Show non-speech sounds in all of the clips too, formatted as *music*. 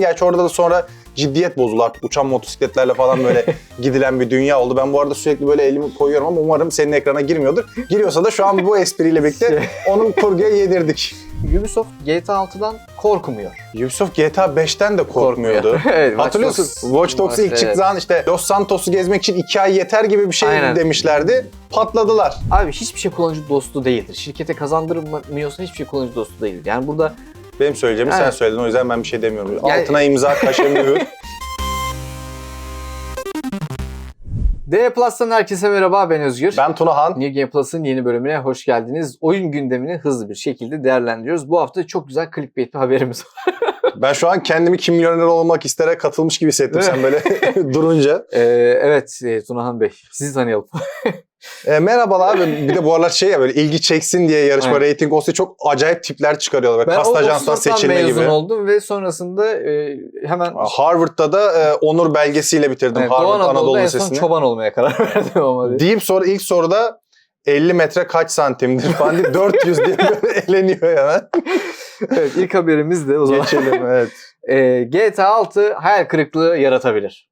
Gerçi orada da sonra ciddiyet bozuldu artık. Uçan motosikletlerle falan böyle *laughs* gidilen bir dünya oldu. Ben bu arada sürekli böyle elimi koyuyorum ama umarım senin ekrana girmiyordur. Giriyorsa da şu an bu espriyle birlikte *laughs* onun kurguya yedirdik. Ubisoft GTA 6'dan korkmuyor. Ubisoft GTA 5'ten de korkmuyordu. *laughs* evet, Watch Hatırlıyorsun Dogs- Watch Dogs'u ilk Evet. çıktığı zaman işte Los Santos'u gezmek için iki ay yeter gibi bir şey Aynen. demişlerdi. Patladılar. Abi hiçbir şey kullanıcı dostu değildir. Şirkete kazandırmıyorsa hiçbir şey kullanıcı dostu değildir. Yani burada Benim söyleyeceğimi sen Evet. söyledin o yüzden ben bir şey demiyorum. Yani- Altına imza kaşe mühür. *laughs* *laughs* D Plus'tan herkese merhaba ben Özgür. Ben Tunahan. New Game Plus'ın yeni bölümüne hoş geldiniz. Oyun gündemini hızlı bir şekilde değerlendiriyoruz. Bu hafta çok güzel clickbait bir haberimiz var. *laughs* Ben şu an kendimi kim milyoner olmak istere katılmış gibi hissettim sen böyle durunca. Ee, evet e, Tunahan Bey sizi tanıyalım. E, merhabalar abi. Bir de bu aralar şey ya böyle ilgi çeksin diye yarışma Evet. rating olsa çok acayip tipler çıkarıyorlar. Böyle Ben kast ajanstan seçilme mezun gibi. oldum ve sonrasında e, hemen Harvard'da da e, onur belgesiyle bitirdim evet, Doğu Harvard Anadolu'da Anadolu en son Lisesi'ni. çoban olmaya karar *laughs* verdim ama. diye. Deyip sonra ilk soruda 50 metre kaç santimdir falan diye 400 diye böyle eleniyor hemen. evet ilk haberimiz de o zaman. Geçelim evet. *laughs* E, GTA 6 hayal kırıklığı yaratabilir.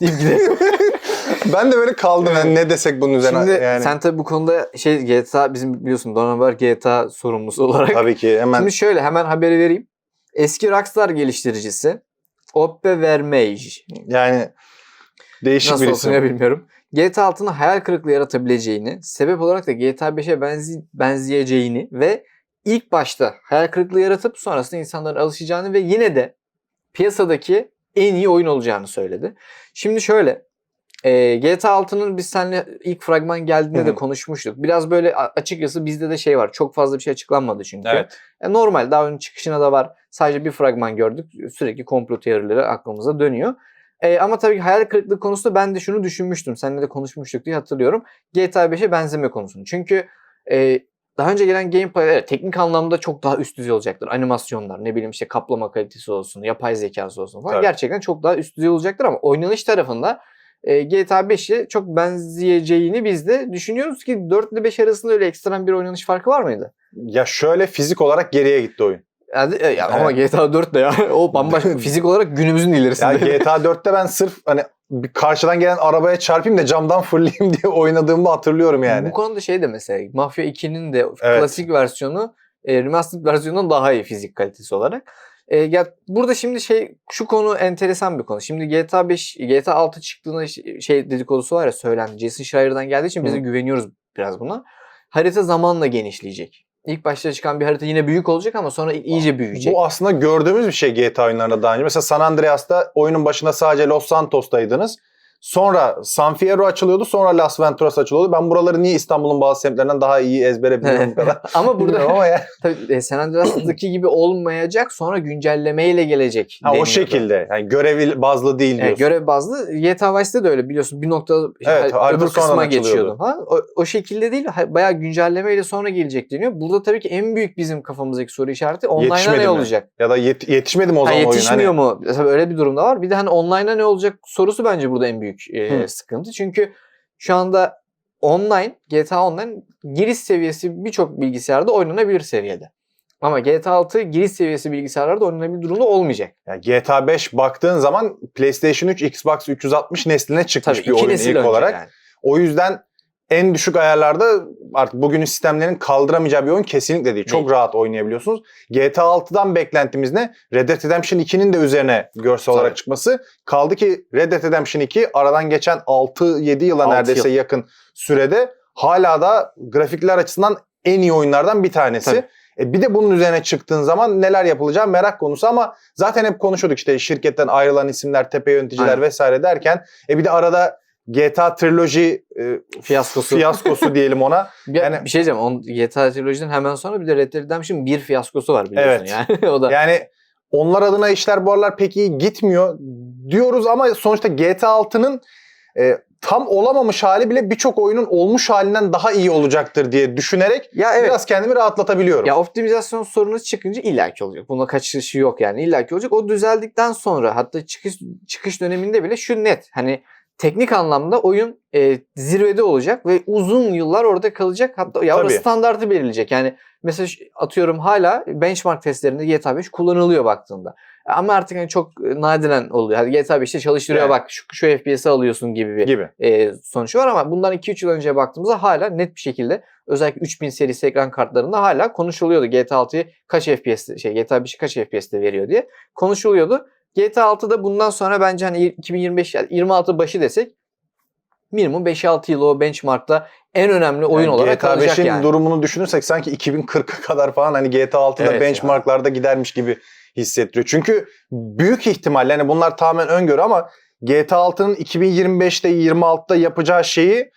Deyip gidelim. *laughs* *laughs* Ben de böyle kaldım yani ne desek bunun üzerine Şimdi yani. sen tabii bu konuda şey GTA bizim biliyorsun var GTA sorumlusu olarak. Tabii ki hemen Şimdi şöyle hemen haberi vereyim. Eski Rockstar geliştiricisi Oppe Vermeij. yani değişik Nasıl bir okunuyor isim. bilmiyorum. GTA 6'nın hayal kırıklığı yaratabileceğini, sebep olarak da GTA 5'e benzi benzeyeceğini ve ilk başta hayal kırıklığı yaratıp sonrasında insanların alışacağını ve yine de piyasadaki en iyi oyun olacağını söyledi. Şimdi şöyle, e, GTA 6'nın biz seninle ilk fragman geldiğinde de konuşmuştuk. Biraz böyle açıkçası bizde de şey var. Çok fazla bir şey açıklanmadı çünkü. Evet. E, normal daha oyunun çıkışına da var. Sadece bir fragman gördük. Sürekli komplo teorileri aklımıza dönüyor. E, ama tabii ki hayal kırıklığı konusunda ben de şunu düşünmüştüm. Seninle de konuşmuştuk diye hatırlıyorum. GTA 5'e benzeme konusunu. Çünkü e, daha önce gelen gameplay evet, teknik anlamda çok daha üst düzey olacaktır. Animasyonlar, ne bileyim işte kaplama kalitesi olsun, yapay zekası olsun falan. Tabii. Gerçekten çok daha üst düzey olacaktır ama oynanış tarafında e, GTA 5'e çok benzeyeceğini biz de düşünüyoruz ki 4 ile 5 arasında öyle ekstrem bir oynanış farkı var mıydı? Ya şöyle fizik olarak geriye gitti oyun. Yani, ya ama GTA 4 de ya *laughs* o bambaşka *laughs* fizik olarak günümüzün Ya ilerisinde. GTA 4'te ben sırf hani bir karşıdan gelen arabaya çarpayım da camdan *laughs* fırlayayım diye oynadığımı hatırlıyorum yani. Bu konuda şey de mesela Mafya 2'nin de Evet. klasik versiyonu e, remastered versiyonundan daha iyi fizik kalitesi olarak. E, ya burada şimdi şey şu konu enteresan bir konu. Şimdi GTA 5 GTA 6 çıktığında şey dedikodusu var ya söylendi. Jason Schreier'dan geldiği için biz de güveniyoruz biraz buna. Harita zamanla genişleyecek. İlk başta çıkan bir harita yine büyük olacak ama sonra iyice büyüyecek. Bu aslında gördüğümüz bir şey GTA oyunlarında daha önce. Mesela San Andreas'ta oyunun başında sadece Los Santos'taydınız. Sonra San Fierro açılıyordu, sonra Las Venturas açılıyordu. Ben buraları niye İstanbul'un bazı semtlerinden daha iyi ezbere biliyorum kadar. *laughs* ama burada ama ya. *laughs* tabii e, San Andreas'taki gibi olmayacak sonra güncellemeyle gelecek. Ha, o şekilde. Yani görev bazlı değil diyorsun. görev bazlı GTA Vice'de de öyle biliyorsun bir nokta Evet, harita öbür kısma açılıyordu. falan. O, o şekilde değil ha- bayağı güncellemeyle sonra gelecek deniyor. Burada tabii ki en büyük bizim kafamızdaki soru işareti online'a ne mi? olacak? Ya da yet- yetişmedi mi o Ha, zaman oyun? yetişmiyor Hani, mu? Tabii öyle bir durumda var. Bir de hani online'a ne olacak sorusu bence burada en büyük e, Hı. sıkıntı. Çünkü şu anda online, GTA Online giriş seviyesi birçok bilgisayarda oynanabilir seviyede. Ama GTA 6 giriş seviyesi bilgisayarlarda oynanabilir durumda olmayacak. ya GTA 5 baktığın zaman PlayStation 3, Xbox 360 nesline çıkmış Tabii bir oyun ilk önce olarak. yani. O yüzden en düşük ayarlarda artık bugünün sistemlerin kaldıramayacağı bir oyun kesinlikle değil. Çok Değil. rahat oynayabiliyorsunuz. GTA 6'dan beklentimiz ne? Red Dead Redemption 2'nin de üzerine görsel olarak Tabii. çıkması. Kaldı ki Red Dead Redemption 2 aradan geçen 6-7 yıla Altı neredeyse yıl. yakın sürede hala da grafikler açısından en iyi oyunlardan bir tanesi. Tabii. E bir de bunun üzerine çıktığın zaman neler yapılacağı merak konusu ama zaten hep konuşuyorduk işte şirketten ayrılan isimler, tepe yöneticiler Aynen. vesaire derken e bir de arada GTA Trilogy e, Fiyaskosu. fiyaskosu *laughs* diyelim ona. Bir, Yani- bir şey diyeceğim. On, GTA trilojiden hemen sonra bir de Red Dead Redemption 1 fiyaskosu var biliyorsun Evet. yani. *laughs* o da Yani onlar adına işler bu aralar pek iyi gitmiyor diyoruz ama sonuçta GTA 6'nın e, tam olamamış hali bile birçok oyunun olmuş halinden daha iyi olacaktır diye düşünerek ya evet. biraz kendimi rahatlatabiliyorum. Ya optimizasyon sorunu çıkınca illaki olacak. Buna kaçışı yok yani illaki olacak. O düzeldikten sonra hatta çıkış çıkış döneminde bile şu net. Hani teknik anlamda oyun e, zirvede olacak ve uzun yıllar orada kalacak. Hatta ya orada standartı belirleyecek. Yani mesela atıyorum hala benchmark testlerinde GTA 5 kullanılıyor baktığında. Ama artık hani çok e, nadiren oluyor. Hadi GTA 5'te çalıştırıyor Yani. bak şu, şu FPS'i alıyorsun gibi bir gibi. e, sonucu var ama bundan 2-3 yıl önce baktığımızda hala net bir şekilde özellikle 3000 serisi ekran kartlarında hala konuşuluyordu. GTA 6'yı kaç FPS şey GTA 5'i kaç FPS'te veriyor diye konuşuluyordu. GTA 6'da bundan sonra bence hani 2025 yani 26 başı desek minimum 5-6 yıl o benchmarkta en önemli oyun Yani olarak GTA kalacak 5'in yani. durumunu düşünürsek sanki 2040'a kadar falan hani GTA 6'da Evet benchmarklarda gidermiş gibi hissettiriyor. Çünkü büyük ihtimalle hani bunlar tamamen öngörü ama GTA 6'nın 2025'te 26'da yapacağı şeyi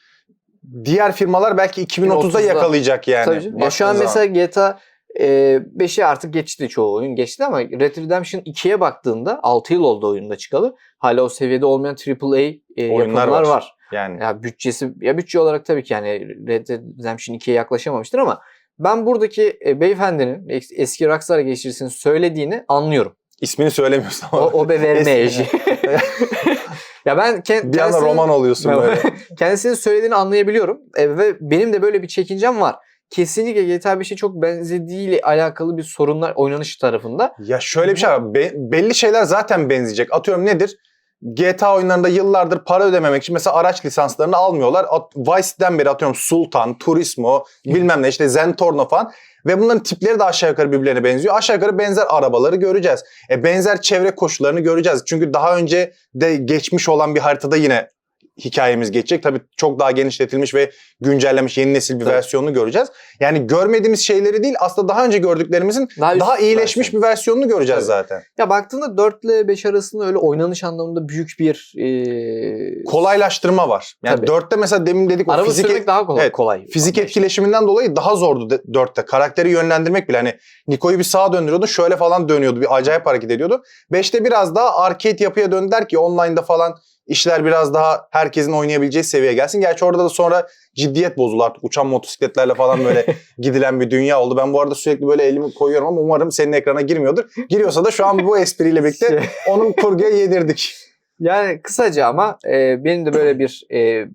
diğer firmalar belki 2030'da 2030'da. yakalayacak yani. Tabii. Ya şu an zaman. mesela GTA 5'i artık geçti çoğu oyun geçti ama Red Redemption 2'ye baktığında 6 yıl oldu oyunda çıkalı. Hala o seviyede olmayan AAA e, Oyunlar yapımlar var. var. yani Ya bütçesi ya bütçe olarak tabii ki yani Red Dead Redemption 2'ye yaklaşamamıştır ama ben buradaki e, beyefendinin es- eski Rockstar geçirisinin söylediğini anlıyorum. ismini söylemiyorsun O, ama. o be Eski- eji. *laughs* ya ben ke- bir anda roman oluyorsun böyle. *laughs* kendisinin söylediğini anlayabiliyorum E, ve benim de böyle bir çekincem var. Kesinlikle GTA 5'e çok benzediğiyle alakalı bir sorunlar oynanış tarafında. Ya şöyle bir şey var. Be- belli şeyler zaten benzeyecek. Atıyorum nedir? GTA oyunlarında yıllardır para ödememek için mesela araç lisanslarını almıyorlar. At- Vice'den beri atıyorum Sultan, Turismo, bilmem ne işte Zentorno falan. Ve bunların tipleri de aşağı yukarı birbirlerine benziyor. Aşağı yukarı benzer arabaları göreceğiz. E benzer çevre koşullarını göreceğiz. Çünkü daha önce de geçmiş olan bir haritada yine hikayemiz geçecek. Tabii çok daha genişletilmiş ve güncellenmiş yeni nesil bir Tabii. versiyonunu göreceğiz. Yani görmediğimiz şeyleri değil aslında daha önce gördüklerimizin Daha, daha iyileşmiş versiyon. bir versiyonunu göreceğiz Tabii. zaten. Ya baktığında 4 ile 5 arasında öyle oynanış anlamında büyük bir e, Kolaylaştırma var. Yani Tabii. 4'te mesela demin dedik o fizik, sürmek daha kolay. Evet, kolay. fizik etkileşiminden dolayı daha zordu de- 4'te. Karakteri yönlendirmek bile hani Niko'yu bir sağa döndürüyordun şöyle falan dönüyordu. Bir acayip hareket ediyordu. 5'te biraz daha arcade yapıya döndüler ki online'da falan işler biraz daha herkesin oynayabileceği seviyeye gelsin. Gerçi orada da sonra ciddiyet bozuldu artık. Uçan motosikletlerle falan böyle *laughs* gidilen bir dünya oldu. Ben bu arada sürekli böyle elimi koyuyorum ama umarım senin ekrana girmiyordur. Giriyorsa da şu an bu espriyle birlikte Şey- onun kurguya yedirdik. Yani kısaca ama e, benim de böyle bir e,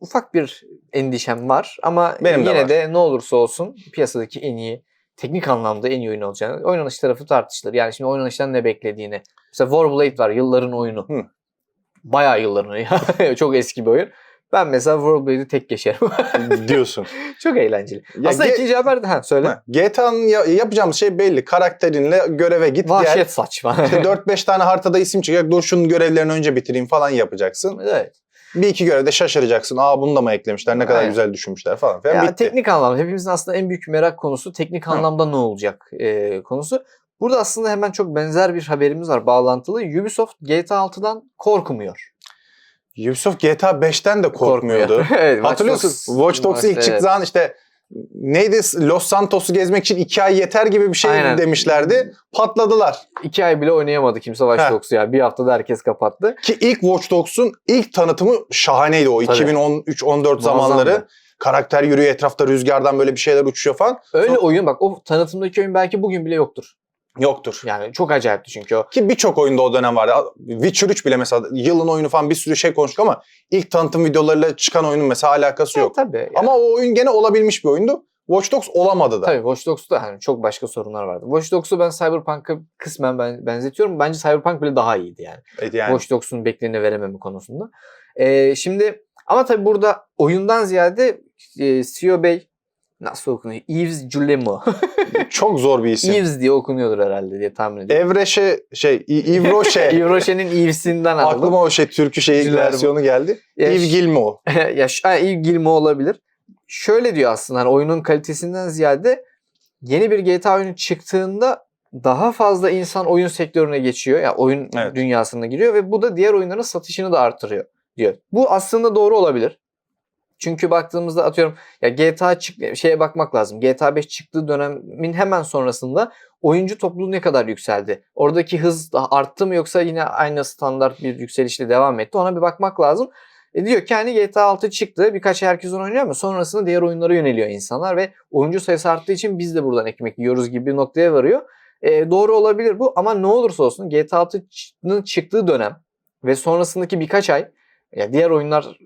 ufak bir endişem var ama Benim de yine var. de ne olursa olsun piyasadaki en iyi teknik anlamda en iyi oyun olacağını oynanış tarafı tartışılır. Yani şimdi oynanıştan ne beklediğini. Mesela Warblade var yılların oyunu. Hı. Bayağı yılların oyunu. *laughs* Çok eski bir oyun. Ben mesela Warblade'i tek geçerim. *laughs* diyorsun. *laughs* Çok eğlenceli. Ya Aslında ge- ikinci haber de ha söyle. Ha, GTA'nın ya- yapacağımız şey belli. Karakterinle göreve git. Vahşet Gel. saçma. İşte 4-5 tane haritada isim çıkacak. Dur şunun görevlerini önce bitireyim falan yapacaksın. evet. Bir iki görevde şaşıracaksın. Aa bunu da mı eklemişler? Ne kadar Aynen. güzel düşünmüşler falan filan. Ya Bitti. teknik anlamda hepimizin aslında en büyük merak konusu teknik Hı. anlamda ne olacak e, konusu. Burada aslında hemen çok benzer bir haberimiz var bağlantılı. Ubisoft GTA 6'dan korkmuyor. Ubisoft GTA 5'ten de korkmuyordu. *laughs* evet, Watch Hatırlıyorsun Dogs- Watch Dogs ilk Evet. çıktığı zaman işte neydi Los Santos'u gezmek için iki ay yeter gibi bir şey Aynen. demişlerdi. Patladılar. İki ay bile oynayamadı kimse Watch. Dogs'u ya. Bir haftada herkes kapattı. Ki ilk Watch Dogs'un ilk tanıtımı şahaneydi o. Tabii. 2013-14 zamanları. Karakter yürüyor etrafta rüzgardan böyle bir şeyler uçuyor falan. Öyle Sonra- oyun bak o tanıtımdaki oyun belki bugün bile yoktur. Yoktur. Yani çok acayipti çünkü o. Ki birçok oyunda o dönem vardı. Witcher 3 bile mesela yılın oyunu falan bir sürü şey konuştuk ama ilk tanıtım videolarıyla çıkan oyunun mesela alakası yok. Evet, tabii. Ama o oyun gene olabilmiş bir oyundu. Watch Dogs olamadı da. Tabii Watch Dogs'ta hani çok başka sorunlar vardı. Watch Dogs'u ben Cyberpunk'a kısmen ben, benzetiyorum. Bence Cyberpunk bile daha iyiydi yani. Evet yani. Watch Dogs'un bekleneni verememe konusunda. Ee, şimdi ama tabii burada oyundan ziyade e, CEO Bey nasıl okunuyor? Yves Guillemot. *laughs* Çok zor bir isim. Yves diye okunuyordur herhalde diye tahmin ediyorum. Evreşe şey Yves *laughs* Roche. Yves Roche'nin Yves'inden aldım. Aklıma o şey türkü şeyi versiyonu geldi. Ya Yves Gilmo. *laughs* ya ha, Yves Guillemot olabilir. Şöyle diyor aslında hani oyunun kalitesinden ziyade yeni bir GTA oyunu çıktığında daha fazla insan oyun sektörüne geçiyor. Yani oyun Evet. dünyasına giriyor ve bu da diğer oyunların satışını da artırıyor diyor. Bu aslında doğru olabilir. Çünkü baktığımızda atıyorum ya GTA çık şeye bakmak lazım. GTA 5 çıktığı dönemin hemen sonrasında oyuncu topluluğu ne kadar yükseldi? Oradaki hız arttı mı yoksa yine aynı standart bir yükselişle devam etti? Ona bir bakmak lazım. E diyor ki hani GTA 6 çıktı. Birkaç herkes onu oynuyor ama sonrasında diğer oyunlara yöneliyor insanlar ve oyuncu sayısı arttığı için biz de buradan ekmek yiyoruz gibi bir noktaya varıyor. E, doğru olabilir bu ama ne olursa olsun GTA 6'nın çıktığı dönem ve sonrasındaki birkaç ay Ya diğer oyunlar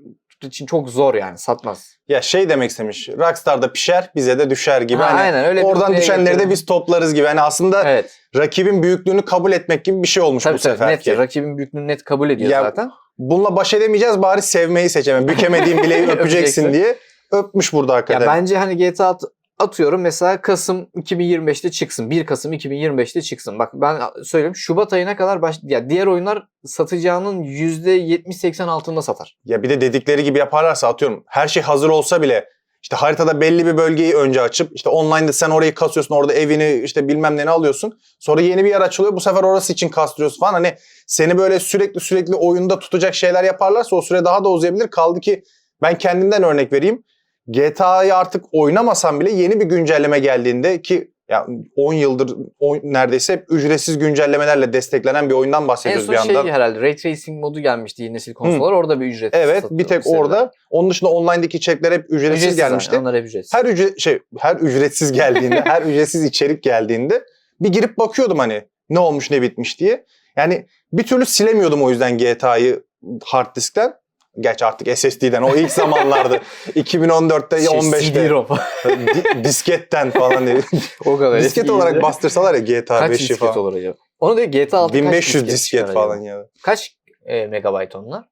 için çok zor yani satmaz. Ya şey demek istemiş. Rockstar'da pişer bize de düşer gibi. Ha, hani aynen öyle oradan düşenleri de getirelim. biz toplarız gibi. Hani aslında Evet. rakibin büyüklüğünü kabul etmek gibi bir şey olmuş Tabii bu sefer net ki. ya. Rakibin büyüklüğünü net kabul ediyor Ya, zaten. Bununla baş edemeyeceğiz bari sevmeyi seçemem. Bükemediğin bileği *laughs* Öpeceksin. diye öpmüş burada Ya hakikaten. bence hani GTA atıyorum mesela Kasım 2025'te çıksın. 1 Kasım 2025'te çıksın. Bak ben söyleyeyim Şubat ayına kadar baş ya diğer oyunlar satacağının %70-80 altında satar. Ya bir de dedikleri gibi yaparlarsa atıyorum her şey hazır olsa bile işte haritada belli bir bölgeyi önce açıp işte online'da sen orayı kasıyorsun orada evini işte bilmem ne alıyorsun. Sonra yeni bir yer açılıyor bu sefer orası için kastırıyorsun falan. Hani seni böyle sürekli sürekli oyunda tutacak şeyler yaparlarsa o süre daha da uzayabilir. Kaldı ki ben kendimden örnek vereyim. GTA'yı artık oynamasam bile yeni bir güncelleme geldiğinde ki ya 10 yıldır on- neredeyse hep ücretsiz güncellemelerle desteklenen bir oyundan En bahsediyoruz son bir şey yandan. herhalde Ray Tracing modu gelmişti yeni nesil konsollar. Orada bir ücret Evet bir tek seriler. orada. Onun dışında online'daki içerikler hep ücretsiz, Ücretsiz gelmişti. yani, onlar hep ücretsiz. Her ücret şey her ücretsiz geldiğinde, *laughs* her ücretsiz içerik geldiğinde bir girip bakıyordum hani ne olmuş ne bitmiş diye. Yani bir türlü silemiyordum o yüzden GTA'yı hard diskten. Gerçi artık SSD'den o ilk zamanlarda 2014'te Şey, 15'te CD-ROM. di- disketten falan diye. *laughs* o kadar. disket olarak iyiydi. bastırsalar ya GTA Kaç 5'i disket falan. olur acaba? Onu diyor GTA 6 kaç 1500 disket çıkar falan ya. Kaç e, megabayt onlar?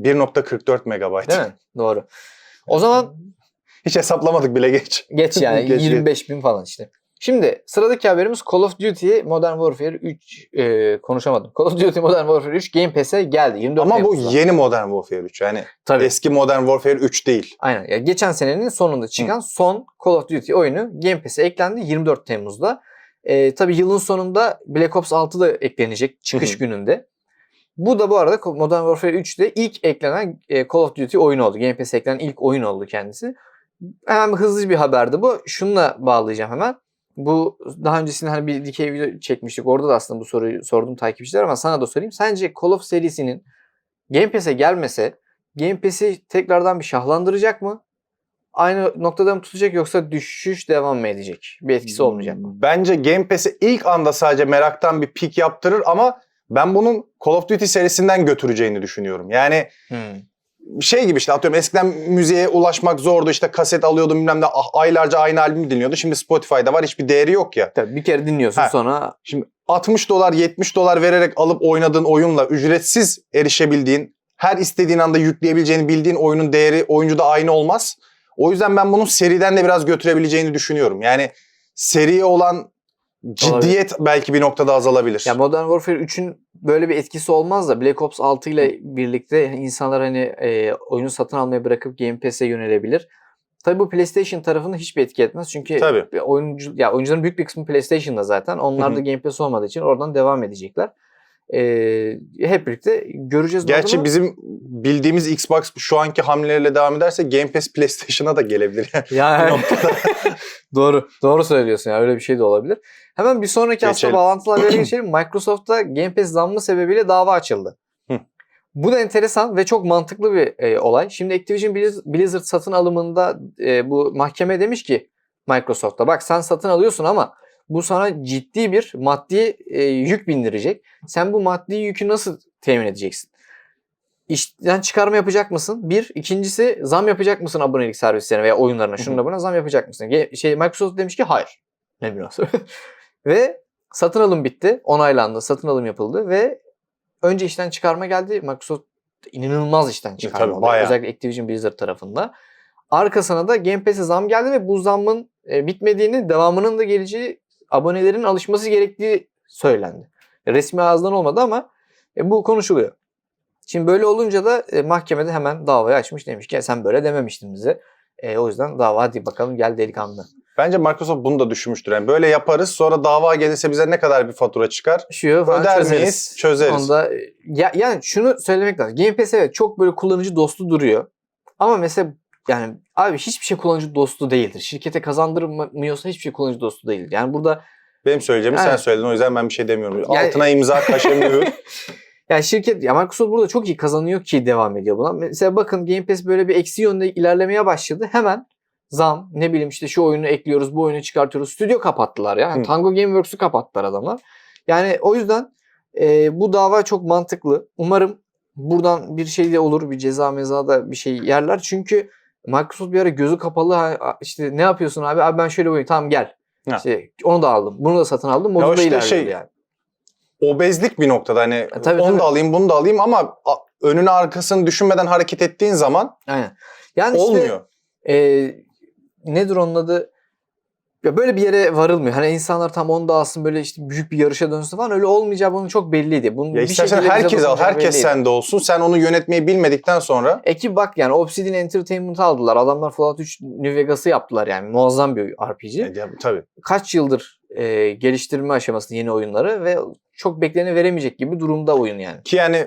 1.44 megabayt. Değil mi? Doğru. O zaman Hiç hesaplamadık bile geç. geç yani *laughs* Geç, geç. 25 bin falan işte. Şimdi sıradaki haberimiz Call of Duty Modern Warfare 3 e, konuşamadım. Call of Duty Modern Warfare 3 Game Pass'e geldi. 24 Ama bu Temmuz'da. yeni Modern Warfare 3. Yani Tabii. eski Modern Warfare 3 değil. Aynen. Ya geçen senenin sonunda çıkan son Call of Duty oyunu Game Pass'e eklendi 24 Temmuz'da. Ee, tabii yılın sonunda Black Ops 6 da eklenecek çıkış Hı hı. gününde. Bu da bu arada Modern Warfare 3'te ilk eklenen e, Call of Duty oyunu oldu. Game Pass'e eklenen ilk oyun oldu kendisi. Hemen hızlı bir haberdi bu. Şununla bağlayacağım hemen. Bu daha öncesinde hani bir dikey video çekmiştik. Orada da aslında bu soruyu sordum takipçiler ama sana da sorayım. Sence Call of serisinin Game Pass'e gelmese Game Pass'i tekrardan bir şahlandıracak mı? Aynı noktada mı tutacak yoksa düşüş devam mı edecek? Bir etkisi olmayacak mı? Bence Game Pass'i ilk anda sadece meraktan bir pik yaptırır ama ben bunun Call of Duty serisinden götüreceğini düşünüyorum. Yani şey gibi işte atıyorum eskiden müziğe ulaşmak zordu işte kaset alıyordum bilmem ne ah, aylarca aynı albüm dinliyordu. Şimdi Spotify'da var hiçbir değeri yok ya. Tabii bir kere dinliyorsun Ha. sonra 60 dolar 70 dolar vererek alıp oynadığın oyunla ücretsiz erişebildiğin her istediğin anda yükleyebileceğini bildiğin oyunun değeri oyuncuda aynı olmaz. O yüzden ben bunun seriden de biraz götürebileceğini düşünüyorum. Yani seriye olan ciddiyet belki bir noktada azalabilir. ya Modern Warfare 3'ün böyle bir etkisi olmaz da Black Ops 6 ile birlikte insanlar hani e, oyunu satın almayı bırakıp Game Pass'e yönelebilir. Tabii bu PlayStation tarafında hiçbir etki etmez. Çünkü Tabii. oyuncu ya oyuncuların büyük bir kısmı PlayStation'da zaten. Onlar da. Game Pass olmadığı için oradan devam edecekler. Ee, hep birlikte göreceğiz. Gerçi olduğunu. bizim bildiğimiz Xbox şu anki hamleleriyle devam ederse Game Pass PlayStation'a da gelebilir. Yani. Yani *laughs* doğru. Doğru söylüyorsun ya. Öyle bir şey de olabilir. Hemen bir sonraki Geçelim. bağlantılı habere *clears throat* geçelim. Microsoft'ta Game Pass zammı sebebiyle dava açıldı. Bu da enteresan ve çok mantıklı bir e, olay. Şimdi Activision Blizz- Blizzard satın alımında e, bu mahkeme demiş ki Microsoft'ta bak sen satın alıyorsun ama bu sana ciddi bir maddi e, yük bindirecek. Sen bu maddi yükü nasıl temin edeceksin? İşten çıkarma yapacak mısın? Bir. ikincisi zam yapacak mısın abonelik servislerine veya oyunlarına? Şununla buna zam yapacak mısın? Şey, Microsoft demiş ki hayır. Ne münasebet. *laughs* ve satın alım bitti. Onaylandı. Satın alım yapıldı ve önce işten çıkarma geldi. Microsoft inanılmaz işten çıkarma tabii, bayağı. Özellikle Activision Blizzard tarafında. Arkasına da Game Pass'e zam geldi ve bu zammın e, bitmediğini, devamının da geleceği abonelerin alışması gerektiği söylendi. Resmi ağızdan olmadı ama e, bu konuşuluyor. Şimdi böyle olunca da e, mahkemede hemen davayı açmış demiş ki sen böyle dememiştin bize. E, o yüzden dava hadi bakalım gel delikanlı. Bence Microsoft bunu da düşünmüştür. Yani böyle yaparız sonra dava gelirse bize ne kadar bir fatura çıkar? Şu falan Öder çözeriz. miyiz? Çözeriz. Onda, ya, yani şunu söylemek lazım. Game Pass evet çok böyle kullanıcı dostu duruyor. Ama mesela yani abi hiçbir şey kullanıcı dostu değildir. Şirkete kazandırmıyorsa hiçbir şey kullanıcı dostu değildir. Yani burada Benim söyleyeceğimi sen Evet. söyledin o yüzden ben bir şey demiyorum. Yani- Altına imza *laughs* kaşemıyor. *laughs* yani şirket ya Microsoft burada çok iyi kazanıyor ki devam ediyor buna. Mesela bakın Game Pass böyle bir eksi yönde ilerlemeye başladı. Hemen zam ne bileyim işte şu oyunu ekliyoruz bu oyunu çıkartıyoruz. Stüdyo kapattılar ya. Yani Hı. Tango Gameworks'u kapattılar adamlar. Yani o yüzden e, bu dava çok mantıklı. Umarım buradan bir şey de olur. Bir ceza meza da bir şey yerler. Çünkü Microsoft bir ara gözü kapalı işte ne yapıyorsun abi? Abi ben şöyle oynayayım. Tamam gel. Ha. İşte onu da aldım. Bunu da satın aldım. Modunda işte ilerliyor şey, yani. Obezlik bir noktada hani E, tabii, onu tabii. da alayım bunu da alayım ama önünü arkasını düşünmeden hareket ettiğin zaman Aynen. Yani işte olmuyor. e, nedir onun adı? Ya böyle bir yere varılmıyor. Hani insanlar tam onu da alsın böyle işte büyük bir yarışa dönsün falan öyle olmayacağı bunun çok belliydi. Bunun Ya bir istersen herkes al, herkes belliydi. sende olsun. Sen onu yönetmeyi bilmedikten sonra Ekip bak yani Obsidian Entertainment aldılar. Adamlar Fallout 3 New Vegas'ı yaptılar yani. Muazzam bir RPG. E, ya, tabii. Kaç yıldır e, geliştirme aşamasında yeni oyunları ve çok bekleni veremeyecek gibi durumda oyun yani. Ki yani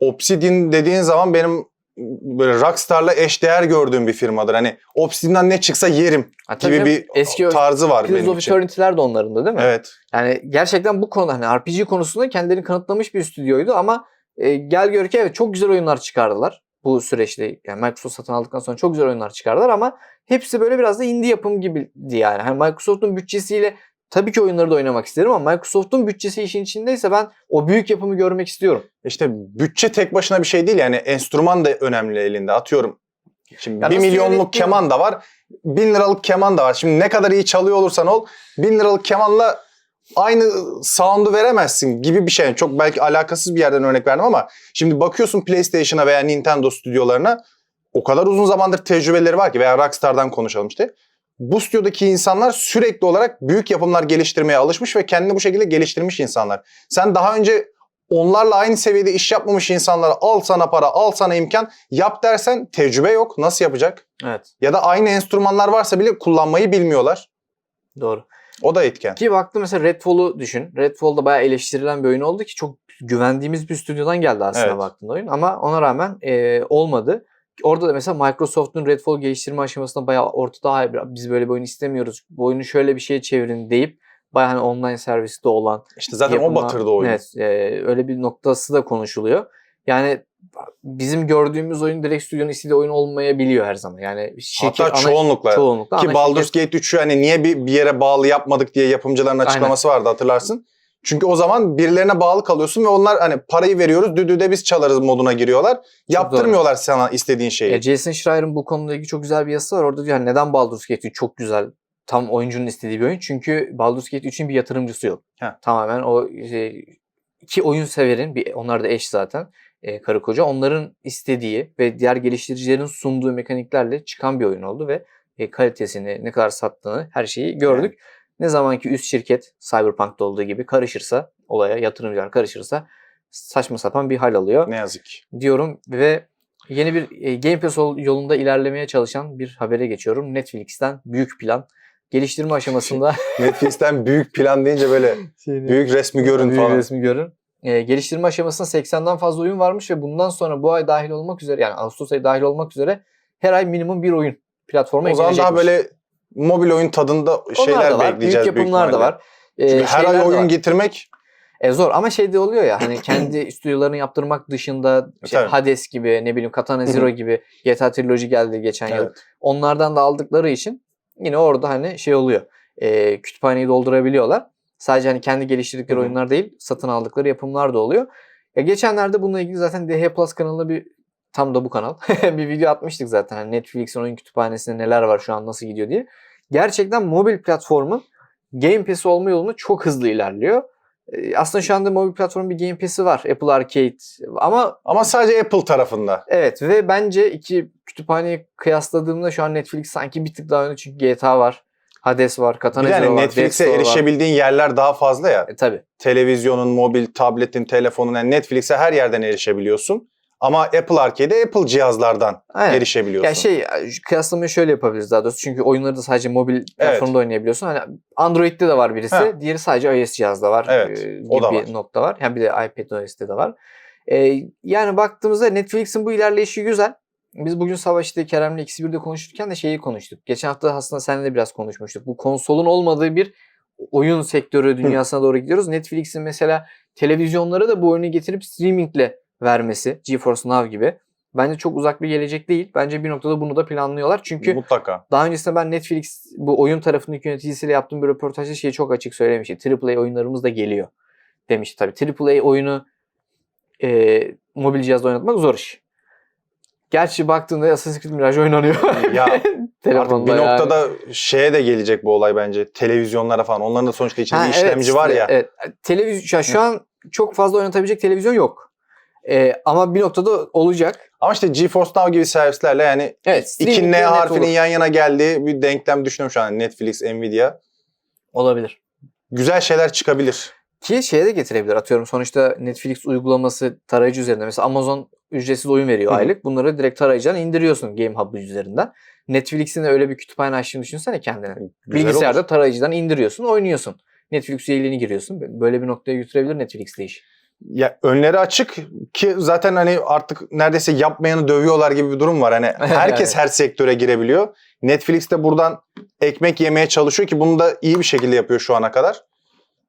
Obsidian dediğin zaman benim böyle Rockstar'la eşdeğer gördüğüm bir firmadır. Hani Obsidian'dan ne çıksa yerim Ha, gibi bir eski tarzı var Pillars benim için. Eternity'ler de onların da değil mi? Evet. Yani gerçekten bu konu hani RPG konusunda kendilerini kanıtlamış bir stüdyoydu ama e, gel gör ki evet çok güzel oyunlar çıkardılar bu süreçte. Yani Microsoft satın aldıktan sonra çok güzel oyunlar çıkardılar ama hepsi böyle biraz da indie yapım gibiydi yani. Hani Microsoft'un bütçesiyle tabii ki oyunları da oynamak isterim ama Microsoft'un bütçesi işin içindeyse ben o büyük yapımı görmek istiyorum. İşte bütçe tek başına bir şey değil yani enstrüman da önemli elinde atıyorum. Şimdi Ya bir milyonluk keman da var. Bin liralık keman da var. Şimdi ne kadar iyi çalıyor olursan ol bin liralık kemanla aynı sound'u veremezsin gibi bir şey. Çok belki alakasız bir yerden örnek verdim ama şimdi bakıyorsun PlayStation'a veya Nintendo stüdyolarına o kadar uzun zamandır tecrübeleri var ki veya Rockstar'dan konuşalım işte. Bu stüdyodaki insanlar sürekli olarak büyük yapımlar geliştirmeye alışmış ve kendini bu şekilde geliştirmiş insanlar. Sen daha önce onlarla aynı seviyede iş yapmamış insanlara al sana para, al sana imkan, yap dersen tecrübe yok. Nasıl yapacak? Evet Ya da aynı enstrümanlar varsa bile kullanmayı bilmiyorlar. doğru. O da etken. Ki baktım mesela Redfall'u düşün. Redfall da bayağı eleştirilen bir oyun oldu ki çok güvendiğimiz bir stüdyodan geldi aslında Evet. baktığında oyun. Ama ona rağmen e, olmadı. Orada da mesela Microsoft'un Redfall geliştirme aşamasında bayağı ortada hayır biz böyle bir oyun istemiyoruz. Bu oyunu şöyle bir şeye çevirin deyip bayağı hani online serviste olan İşte zaten yapıma- o batırdı oyunu. Evet e, öyle bir noktası da konuşuluyor. Yani bizim gördüğümüz oyun direkt stüdyonun istediği oyun olmayabiliyor her zaman. Yani şirket, Hatta çoğunlukla. çoğunlukla Ki ana Baldur's şirket- Gate 3'ü hani niye bir, bir yere bağlı yapmadık diye yapımcıların açıklaması vardı hatırlarsın. Çünkü o zaman birilerine bağlı kalıyorsun ve onlar hani parayı veriyoruz düdüğde biz çalarız moduna giriyorlar. Yaptırmıyorlar sana istediğin şeyi. Ya Jason Schreier'ın bu konuyla ilgili çok güzel bir yazısı var. Orada diyor hani neden Baldur's Gate 3 çok güzel tam oyuncunun istediği bir oyun. Çünkü Baldur's Gate 3'ün bir yatırımcısı yok. Heh. Tamamen o e, iki oyun severin, bir, onlar da eş zaten e, karı koca. Onların istediği ve diğer geliştiricilerin sunduğu mekaniklerle çıkan bir oyun oldu ve e, kalitesini, ne kadar sattığını her şeyi gördük. Ne zamanki üst şirket Cyberpunk'ta olduğu gibi karışırsa olaya, yatırımcılar karışırsa saçma sapan bir hal alıyor Ne yazık ki. diyorum ve yeni bir e, Game Pass ol- yolunda ilerlemeye çalışan bir habere geçiyorum. Netflix'ten büyük plan geliştirme aşamasında *laughs* *laughs* Netflix'ten büyük plan deyince böyle büyük resmi görün büyük falan. resmi görün. E, geliştirme aşamasında 80'den fazla oyun varmış ve bundan sonra bu ay dahil olmak üzere yani Ağustos ayı dahil olmak üzere her ay minimum bir oyun platforma O zaman daha böyle mobil oyun tadında Onlar şeyler da var, bekleyeceğiz büyük büyük yapımlar da ihtimalle. var. E, Çünkü her şeyler ay oyun var. getirmek E zor ama şey de oluyor ya hani kendi *clears throat* stüdyolarını yaptırmak dışında işte Tabii. Hades gibi ne bileyim Katana. Zero gibi GTA Trilogy geldi geçen yıl. evet. Onlardan da aldıkları için yine orada hani şey oluyor. E, kütüphaneyi doldurabiliyorlar. Sadece hani kendi geliştirdikleri Hı hı. oyunlar değil, satın aldıkları yapımlar da oluyor. Ya geçenlerde bununla ilgili zaten DH Plus kanalında bir tam da bu kanal *laughs* bir video atmıştık zaten. Hani Netflix'in oyun kütüphanesinde neler var şu an nasıl gidiyor diye. Gerçekten mobil platformun Game Pass'i olma yolunu çok hızlı ilerliyor. E, Aslında şu anda mobil platformun bir Game Pass'i var. Apple Arcade. Ama Ama sadece Apple tarafında. Evet ve bence iki kütüphaneyi kıyasladığımda şu an Netflix sanki bir tık daha önde çünkü GTA var, Hades var, Katana Zero hani var, Netflix'e Store var. erişebildiğin yerler daha fazla ya. E, tabii. Televizyonun, mobil, tabletin, telefonun yani Netflix'e her yerden erişebiliyorsun. Ama Apple Arcade'e Apple cihazlardan Aynen. erişebiliyorsun. Ya şey kıyaslamayı şöyle yapabiliriz daha doğrusu. Çünkü oyunları da sadece mobil platformda oynayabiliyorsun. Hani Android'de de var birisi. Ha. Diğeri sadece iOS cihazda var. Evet, e, gibi o da var. bir nokta var. Yani bir de iPad OS'te de var. E, yani baktığımızda Netflix'in bu ilerleyişi güzel. Biz bugün sabah işte Kerem'le ikisi birde konuşurken de şeyi konuştuk. Geçen hafta aslında seninle de biraz konuşmuştuk. Bu konsolun olmadığı bir oyun sektörü dünyasına doğru gidiyoruz. Netflix'in mesela televizyonlara da bu oyunu getirip streamingle vermesi. GeForce Now gibi. Bence çok uzak bir gelecek değil. Bence bir noktada bunu da planlıyorlar. Çünkü Mutlaka. daha öncesinde ben Netflix bu oyun tarafındaki yöneticisiyle yaptığım bir röportajda şeyi çok açık söylemişti. AAA oyunlarımız da geliyor demişti tabii. AAA oyunu e, mobil cihazda oynatmak zor iş. Gerçi baktığında Assassin's Creed Mirage oynanıyor. *laughs* Ya artık bir *laughs* yani. noktada şeye de gelecek bu olay bence. Televizyonlara falan. Onların da sonuçta içinde Ha, bir evet, işlemci var ya. Evet. Televizyon şu, şu an çok fazla oynatabilecek televizyon yok. Ee, ama bir noktada olacak. Ama işte GeForce Now gibi servislerle yani Evet. iki N harfinin olur. yan yana geldiği bir denklem düşünüyorum şu an. Netflix, Nvidia. olabilir. Güzel şeyler çıkabilir. Ki şeye de getirebilir. Atıyorum sonuçta Netflix uygulaması tarayıcı üzerinde. Mesela Amazon ücretsiz oyun veriyor Hı hı. aylık. Bunları direkt tarayıcıdan indiriyorsun Game Hub üzerinden. Netflix'in de öyle bir kütüphane açtığını düşünsene kendine. Güzel Bilgisayarda olur. tarayıcıdan indiriyorsun, oynuyorsun. Netflix üyeliğini giriyorsun. Böyle bir noktaya götürebilir Netflix'te iş. Ya önleri açık ki zaten hani artık neredeyse yapmayanı dövüyorlar gibi bir durum var. Hani *laughs* herkes her sektöre girebiliyor. Netflix de buradan ekmek yemeye çalışıyor ki bunu da iyi bir şekilde yapıyor şu ana kadar.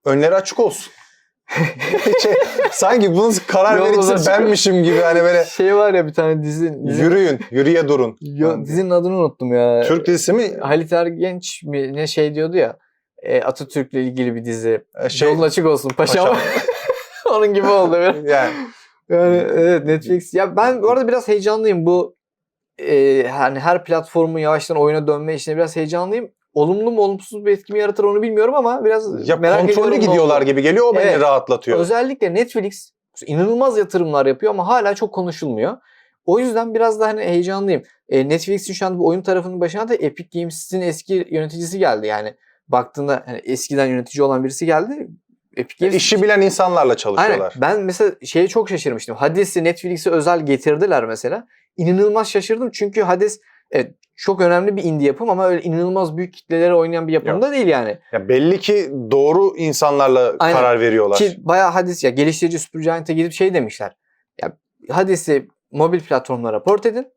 Önleri açık olsun. *laughs* şey, sanki bunun karar vericisi benmişim gibi hani böyle Şey var ya bir tane dizi. dizi yürüyün, yürüye durun. Yo, dizinin adını unuttum ya. Türk dizisi mi? Halit Ergenç mi ne şey diyordu ya. E, Atatürk'le ilgili bir dizi. Ee, Şey, Yolun açık olsun paşam. Paşam. *laughs* Onun gibi oldu. *laughs* biraz. yani Yani evet Netflix. Ya ben bu arada biraz heyecanlıyım bu e, hani her platformun yavaştan oyuna dönme işine biraz heyecanlıyım. Olumlu mu olumsuz bir etki mi yaratır onu bilmiyorum ama biraz ya merak kontrollü ediyorum gidiyorlar gibi geliyor o beni Evet. rahatlatıyor. Özellikle Netflix inanılmaz yatırımlar yapıyor ama hala çok konuşulmuyor. O yüzden biraz da hani heyecanlıyım. E, Netflix'in şu an bu oyun tarafının başına da Epic Games'in eski yöneticisi geldi. Yani baktığında hani eskiden yönetici olan birisi geldi. Epic Games İşi bilen insanlarla çalışıyorlar. Aynen. Ben mesela şeye çok şaşırmıştım. Hades'i Netflix'e özel getirdiler mesela. İnanılmaz şaşırdım çünkü Hades evet, çok önemli bir indie yapım ama öyle inanılmaz büyük kitlelere oynayan bir yapım Yok. da değil yani. Ya belli ki doğru insanlarla Aynen. karar veriyorlar. Ki bayağı Hades ya geliştirici Supergiant'a gidip şey demişler. Ya Hades'i mobil platformlara port edin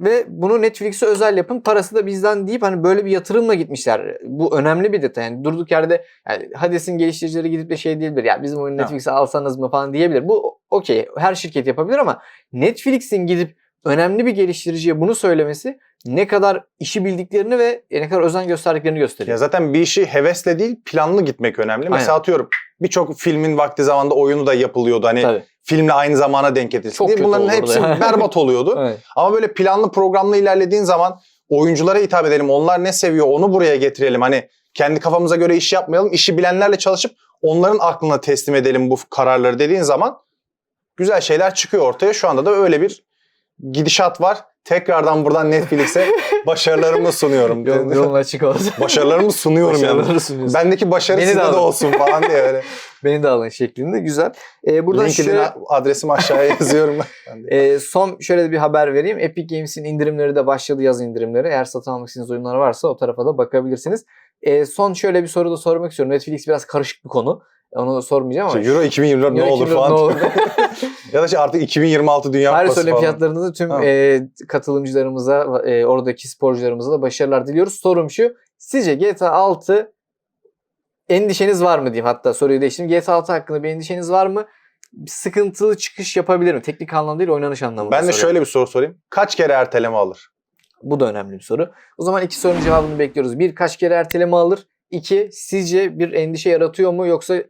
ve bunu Netflix'e özel yapın. Parası da bizden deyip hani böyle bir yatırımla gitmişler. Bu önemli bir detay. Yani durduk yerde yani Hades'in geliştiricileri gidip de şey diyebilir. Ya bizim oyunu. Netflix'e alsanız mı falan diyebilir. Bu okey. Her şirket yapabilir ama Netflix'in gidip önemli bir geliştiriciye bunu söylemesi ne kadar işi bildiklerini ve ne kadar özen gösterdiklerini gösteriyor. Ya zaten bir işi hevesle değil planlı gitmek önemli. Mesela Aynen. atıyorum birçok filmin vakti zamanda oyunu da yapılıyordu. Hani Tabii. filmle aynı zamana denk getirilsin Çok diye. kötü Bunların olurdu hepsi yani. *laughs* berbat oluyordu. Evet. Ama böyle planlı programlı ilerlediğin zaman oyunculara hitap edelim. Onlar ne seviyor onu buraya getirelim. Hani kendi kafamıza göre iş yapmayalım. İşi bilenlerle çalışıp onların aklına teslim edelim bu kararları dediğin zaman güzel şeyler çıkıyor ortaya. Şu anda da öyle bir gidişat var. Tekrardan buradan Netflix'e *laughs* başarılarımı sunuyorum. Yol, yolun açık olsun. Başarılarımı sunuyorum yani. Bendeki başarı Beni de sizde de alın. olsun falan diye öyle. *laughs* Beni de alın şeklinde. Güzel. Ee, buradan LinkedIn şöyle, adresimi aşağıya *laughs* yazıyorum. ben. e, son şöyle de bir haber vereyim. Epic Games'in indirimleri de başladı yaz indirimleri. Eğer satın almak istediğiniz oyunlar varsa o tarafa da bakabilirsiniz. E, son şöyle bir soru da sormak istiyorum. Netflix biraz karışık bir konu. Onu sormayacağım ama. İşte Euro 2024 ne Euro olur 2024 falan. ne olur? *laughs* ya da işte artık 2026 Dünya Paris Kupası falan. Olimpiyatlarında da tüm Tamam. e, katılımcılarımıza, e, oradaki sporcularımıza da başarılar diliyoruz. Sorum şu. Sizce GTA 6 endişeniz var mı diyeyim hatta soruyu değiştireyim. GTA 6 hakkında bir endişeniz var mı? Sıkıntılı çıkış yapabilir mi? Teknik anlamda değil oynanış anlamında Ben de soruyorum. şöyle bir soru sorayım. Kaç kere erteleme alır? Bu da önemli bir soru. O zaman iki sorunun cevabını bekliyoruz. Bir, kaç kere erteleme alır? İki, sizce bir endişe yaratıyor mu yoksa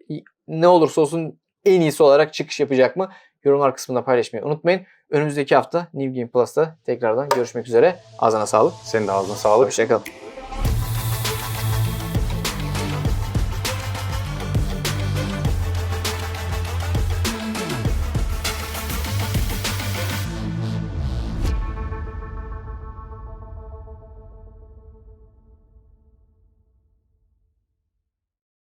ne olursa olsun en iyisi olarak çıkış yapacak mı? Yorumlar kısmında paylaşmayı unutmayın. Önümüzdeki hafta New Game Plus'ta tekrardan görüşmek üzere. Ağzına sağlık. Senin de ağzına sağlık. Hoşçakalın.